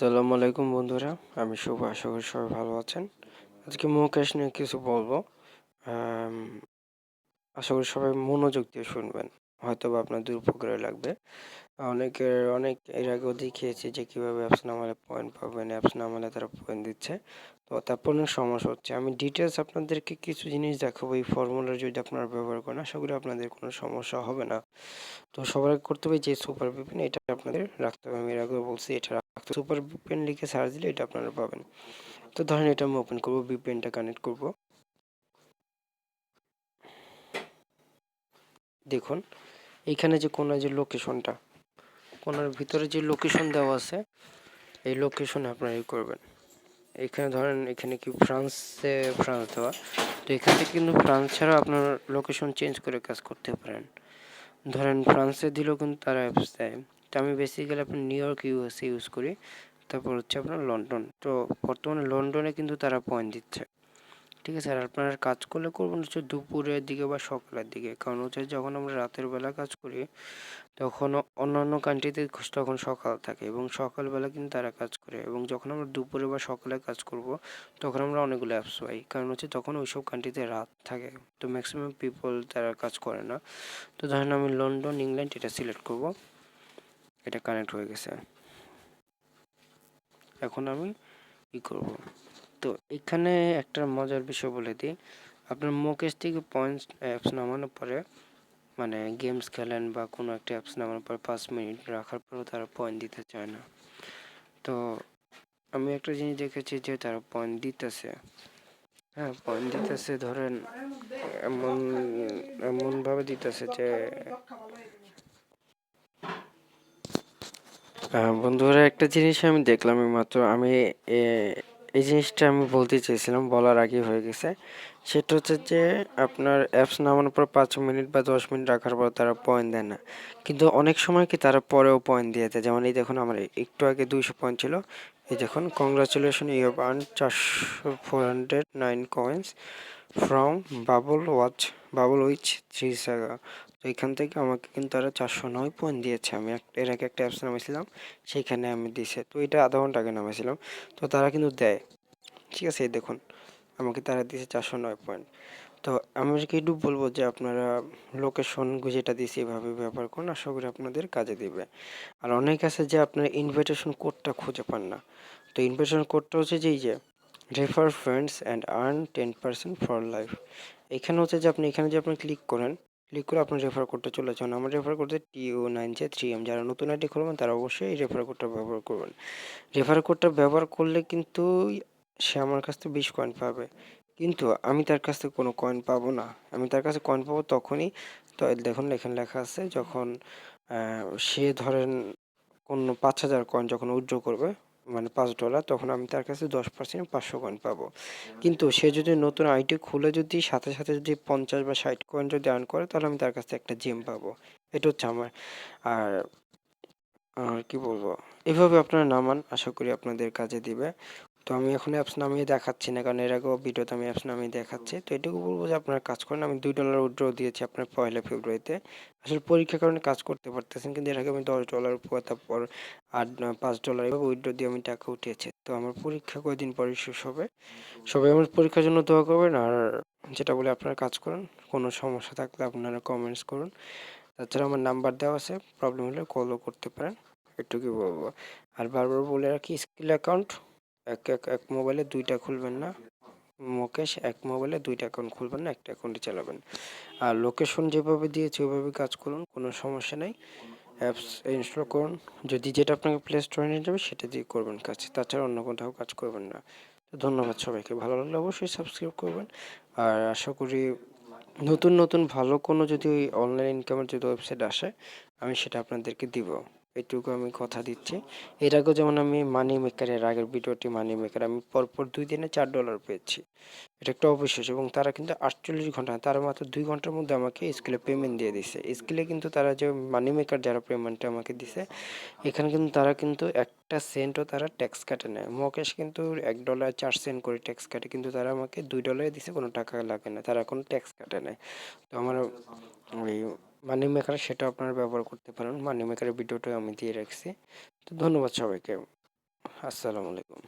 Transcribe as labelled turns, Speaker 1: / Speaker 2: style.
Speaker 1: আসসালামু আলাইকুম বন্ধুরা, আমি শুভ, আশা করি সবাই ভালো আছেন। আজকে মুকেশ নিয়ে কিছু বলব। আশা করি সবাই মনোযোগ দিয়ে শুনবেন হয়তো বা আপনার উপকারে লাগবে। অনেকের, অনেক এর আগেও দেখিয়েছি যে কীভাবে অ্যাপস নামালে পয়েন্ট পাবেন অ্যাপস নামালে তারা পয়েন্ট দিচ্ছে। তো তারপর অনেক সমস্যা হচ্ছে, আমি ডিটেলস আপনাদেরকে কিছু জিনিস দেখাবো, এই ফর্মুলা যদি আপনারা ব্যবহার করেন, আশা করি আপনাদের কোনো সমস্যা হবে না। তো সবার করতে হবে যে সুপার ভিপিন এটা আপনাদের রাখতে হবে। আমি এর আগেও বলছি, এটা সুপার ভিপিন লিখে সার্চ দিলে এটা আপনারা পাবেন। তো ধরেন এটা আমি ওপেন করব ভিপিএনটা কানেক্ট করব। দেখুন, এইখানে যে কোন যে লোকেশনটা কোনার ভিতরে যে লোকেশন দেওয়া আছে, এই লোকেশনে আপনারা ই করবেন। এখানে ধরেন, এখানে কি ফ্রান্সে, ফ্রান্স দেওয়া। তো এখান থেকে কিন্তু ফ্রান্স ছাড়াও আপনার লোকেশন চেঞ্জ করে কাজ করতে পারেন। ধরেন, ফ্রান্সে দিলেও কিন্তু তারা অ্যাপস দেয়। তো আমি বেসিক্যালি আপনার নিউ ইয়র্ক ইউএসএ ইউজ করি। তারপর হচ্ছে আপনার লন্ডন তো বর্তমানে লন্ডনে কিন্তু তারা পয়েন্ট দিচ্ছে। ঠিক আছে? আর আপনারা কাজ করলে করবেন হচ্ছে দুপুরের দিকে বা সকালের দিকে। কারণ হচ্ছে যখন আমরা রাতের বেলা কাজ করি, তখন অন্যান্য কান্ট্রিতে তখন সকাল থাকে এবং সকালবেলা কিন্তু তারা কাজ করে। এবং যখন আমরা দুপুরে বা সকালে কাজ করব, তখন আমরা অনেকগুলো অ্যাপস পাই। কারণ হচ্ছে তখন ওইসব কান্ট্রিতে রাত থাকে। তো ম্যাক্সিমাম পিপল তারা কাজ করে না। তো ধরেন আমি লন্ডন ইংল্যান্ড এটা সিলেক্ট করব। এটা কানেক্ট হয়ে গেছে। এখন আমি ই করব? তো এখানে একটা মজার বিষয় বলে দিই। আপনার মুকেশ থেকে পয়েন্টস অ্যাপস নামানোর পরে মানে গেমস খেলেন বা কোনো একটা অ্যাপস নামানোর পর পাঁচ মিনিট রাখার পরেও তারা পয়েন্ট দিতে চায় না। তো আমি একটা জিনিস দেখেছি যে তারা পয়েন্ট দিতেছে। হ্যাঁ পয়েন্ট দিতেছে ধরেন এমন, এমনভাবে দিতেছে যে বন্ধুরা, একটা জিনিস আমি দেখলাম মাত্র আমি এই জিনিসটা আমি বলতে চেয়েছিলাম, বলার আগে হয়ে গেছে। সেটা হচ্ছে যে, আপনার অ্যাপস নামানোর পর পাঁচ মিনিট বা দশ মিনিট রাখার পর তারা পয়েন্ট দেয় না। কিন্তু অনেক সময় কি তারা পরেও পয়েন্ট দিয়ে দেয়। যেমন এই দেখুন, আমার একটু আগে দুইশো পয়েন্ট ছিল। এই দেখুন কংগ্রাচুলেশন ইউ আর্ন চারশো four hundred nine coins from bubble watch bubble which three তো এখান থেকে আমাকে কিন্তু তারা চারশো নয় পয়েন্ট দিয়েছে। আমি এর আগে একটা অ্যাপস নামেছিলাম সেইখানে আমি দিছে। তো এটা আধা ঘণ্টা আগে নামেছিলাম তো তারা কিন্তু দেয়। ঠিক আছে, এই দেখুন, আমাকে তারা দিয়েছে চারশো নয় পয়েন্ট তো আমি একটু বলব যে আপনারা লোকেশন যেটা দিয়েছি এভাবে ব্যবহার করুন, আশা করি আপনাদের কাজে দিবে। আর অনেক আছে যে আপনার ইনভিটেশন কোডটা খুঁজে পান না। তো ইনভিটেশন কোডটা হচ্ছে যেই যে refer friends and earn ten percent for life এখানে হচ্ছে যে আপনি এখানে যে আপনি ক্লিক করেন ক্লিক করে আপনার রেফার কোডটা চলে যান আমার রেফার কোডে টিও নাইন জে থ্রি এম যারা নতুন আইডি খুলবেন তারা অবশ্যই এই রেফার কোডটা ব্যবহার করবেন। রেফার কোডটা ব্যবহার করলে কিন্তু সে আমার কাছ থেকে বিশ কয়েন পাবে। কিন্তু আমি তার কাছ থেকে কোনো কয়েন পাবো না। আমি তার কাছে কয়েন পাবো তখনই তো দেখুন এখানে লেখা আছে যখন সে ধরেন কোনো পাঁচ হাজার কয়েন যখন উইথড্র করবে মানে পাঁচ ডলার, তখন আমি তার কাছে দশ পার্সেন্ট পাঁচশো কয়েন পাবো। কিন্তু সে যদি নতুন আইটি খুলে যদি, সাথে সাথে যদি পঞ্চাশ বা ষাট কয়েন যদি আর্ন করে, তাহলে আমি তার কাছে একটা জিম পাবো। এটা হচ্ছে আমার, আর আর কি বলব? এভাবে আপনারা নামান, আশা করি আপনাদের কাজে দিবে। তো আমি এখন অ্যাপস নামিয়ে দেখাচ্ছি না, কারণ এর আগেও ভিডিওতে আমি অ্যাপস নামিয়ে দেখাচ্ছি। তো এটুকু বলব যে আপনার কাজ করেন, আমি দুই ডলার উইড্রো দিয়েছি আপনার পয়লা ফেব্রুয়ারিতে। আসলে পরীক্ষার কারণে কাজ করতে পারতেছেন, কিন্তু এর আগে আমি দশ ডলার তারপর আট পাঁচ ডলার এভাবে উইড্রো দিয়ে আমি টাকা উঠিয়েছি। তো আমার পরীক্ষা কয়েকদিন পরে শেষ হবে? সবাই আমার পরীক্ষার জন্য দোয়া করবেন, আর যেটা বলে আপনারা কাজ করেন, কোনো সমস্যা থাকলে আপনারা কমেন্টস করুন। তাছাড়া আমার নাম্বার দেওয়া আছে প্রবলেম হলে কলও করতে পারেন, এটুকুই বলব। আর বারবার বলে রাখি স্কিল অ্যাকাউন্ট এক এক এক মোবাইলে দুইটা খুলবেন না। মুকেশ, এক মোবাইলে দুইটা অ্যাকাউন্ট খুলবেন না, একটা অ্যাকাউন্টে চালাবেন। আর লোকেশন যেভাবে দিয়েছে, ওইভাবে কাজ করুন, কোনো সমস্যা নেই। অ্যাপস ইনস্টল করুন। যদি যেটা আপনাকে প্লে স্টোরে নিয়ে যাবে, সেটা দিয়ে করবেন কাজ। তাছাড়া অন্য কোথাও কাজ করবেন না। ধন্যবাদ সবাইকে। ভালো লাগলে অবশ্যই সাবস্ক্রাইব করবেন। আর আশা করি নতুন নতুন ভালো কোনো যদি অনলাইন ইনকামের যদি ওয়েবসাইট আসে, আমি সেটা আপনাদেরকে দিব। এটুকু আমি কথা দিচ্ছি। এর আগেও যেমন আমি মানি মেকারের আগের ভিডিওটি মানি মেকার আমি পরপর দুই দিনে চার ডলার পেয়েছি। এটা একটা অবিশ্বাস এবং তারা কিন্তু আটচল্লিশ ঘণ্টা, তারা মাত্র দুই ঘণ্টার মধ্যে আমাকে স্কুলে পেমেন্ট দিয়ে দিছে স্কুলে কিন্তু তারা যে মানি মেকার যারা পেমেন্টটা আমাকে দিছে এখানে কিন্তু তারা কিন্তু একটা সেন্টও তারা ট্যাক্স কাটে নেয়। মকেশ কিন্তু এক ডলার চার সেন্ট করে ট্যাক্স কাটে কিন্তু তারা আমাকে দুই ডলারে দিছে কোনো টাকা লাগে না, তারা কোনো ট্যাক্স কাটে নেয়। তো আমার মানি মেকার সেটা আপনারা ব্যবহার করতে পারেন। মানি মেকারের ভিডিওটা আমি দিয়ে রাখছি। তো ধন্যবাদ সবাইকে। আসসালামু আলাইকুম।